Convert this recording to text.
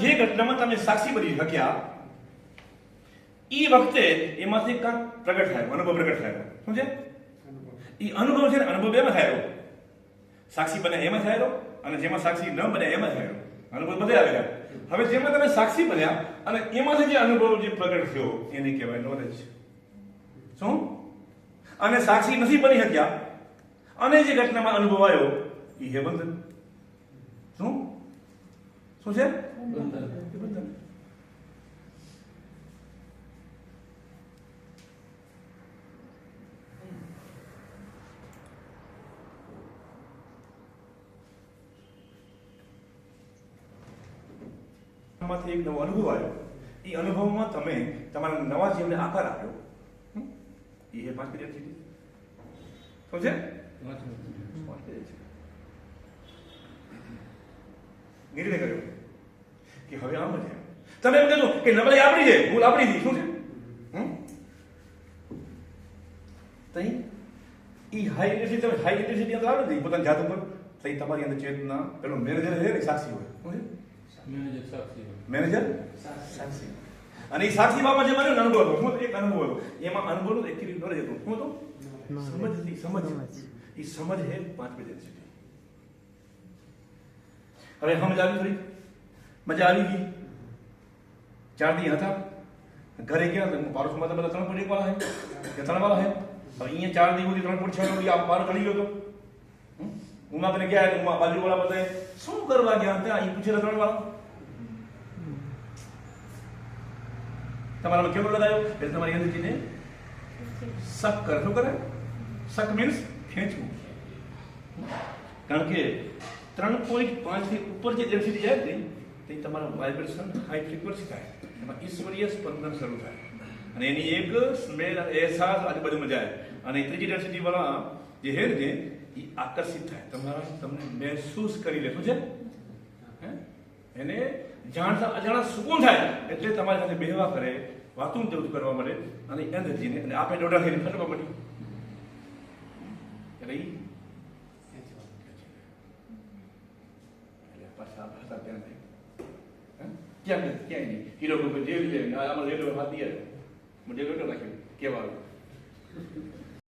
જે ઘટનામાં તમે સાક્ષી બની શક્યા એ વખતે એમાંથી કાંક પ્રગટ થાય, અનુભવ પ્રગટ થાય. શું છે? એ અનુભવ છે ને અનુભવ એમાં થયો સાક્ષી બને એમાં થયેલો અને જેમાં સાક્ષી ન બને એમાં થાય અનુભવ બધે આવેલા હવે જેમાં તમે સાક્ષી બન્યા અને એમાંથી જે અનુભવ જે પ્રગટ થયો, એને કહેવાય નોલેજ શું? અને સાક્ષી નથી બની શક્યા. અને જે ઘટનામાં અનુભવ આવ્યો એ હે બંધન. શું? શું છે બંધનમાંથી એક નવો અનુભવ આવ્યો એ અનુભવમાં તમે તમારા નવા જીવને આકાર આપ્યો હમ? એ હે પાંચ પીરિયડ છે શું છે નિર્ણય કર્યો કે હવે આમ જ તમે એમ કહેજો કે નબળાઈ આપણી છે ભૂલ આપણી છે શું છે? હમ? તઈ ઈ હાઈ ઇન્ટેન્સિટી તમે હાઈ ઇન્ટેન્સિટી અંદર આવે ને ઈ પોતાની જાત ઉપર. તઈ તમારી અંદર ચેતના પેલો મેનેજર છે ને સાક્ષી હોય. શું છે? મેનેજર સાક્ષી મેનેજર સાક્ષી. અને એ સાક્ષી બાબા જે મને અનુભવ હતો. શું એક અનુભવ હતો. એમાં અનુભવ હતો એકથી નોલેજ હતું. શું હતું? સમજ હતી સમજ. એ સમજ હે પાંચમી ડેન્સિટી હવે સમજ આવી થોડી મજા આવી ગઈ. ચાર દી હતા ઘરે ગયા તો પારો તો બધા ત્રણ પોઈન્ટ વાળા હે. કે ત્રણ વાળા હે? અહીંયા ચાર દી સુધી ત્રણ પોઈન્ટ છ નો આ પારો ચડી ગયો તો. હમ? ઉમા કને ગયા ઉમા બાજુ વાળા બધા શું કરવા ગયા હતા? અહીં પૂછે ત્રણ વાળા. તમારામાં કેવું લગાયો? એટલે તમારી એનર્જીને સક કરે. શું કરે? સક મીન્સ ખેંચવું. કારણ કે ત્રણ પોઈન્ટ પાંચથી ઉપર જે ડેન્સિટી જાય ને તે તમારા વાઇબ્રેશન હાઈ ફ્રીક્વન્સી થાય. એમાં ઈશ્વરીય સ્પંદન શરૂ થાય. અને એની એક સ્મેલ અને અહેસાસ આજુબાજુમાં જાય અને એ ત્રીજી ડેન્સિટી વાળા જે હેર છે, એ આકર્ષિત થાય. તમારા તમને મહેસૂસ કરી લે. શું છે? એને જાણતા અજાણા સુકૂન થાય. એટલે તમારી સાથે બેહવા કરે વાતું તેવું કરવા મળે અને એનર્જીને, અને આપણે દોઢા થઈને ફરવા ઈ એટલે પાછા ભાષા ત્યાં થઈ කියන්නේ කියන්නේ ඊළඟ මොකද දෙවියන් ආම ලේලව හදිය මොඩේ වෙන්න ලකිය කියවලු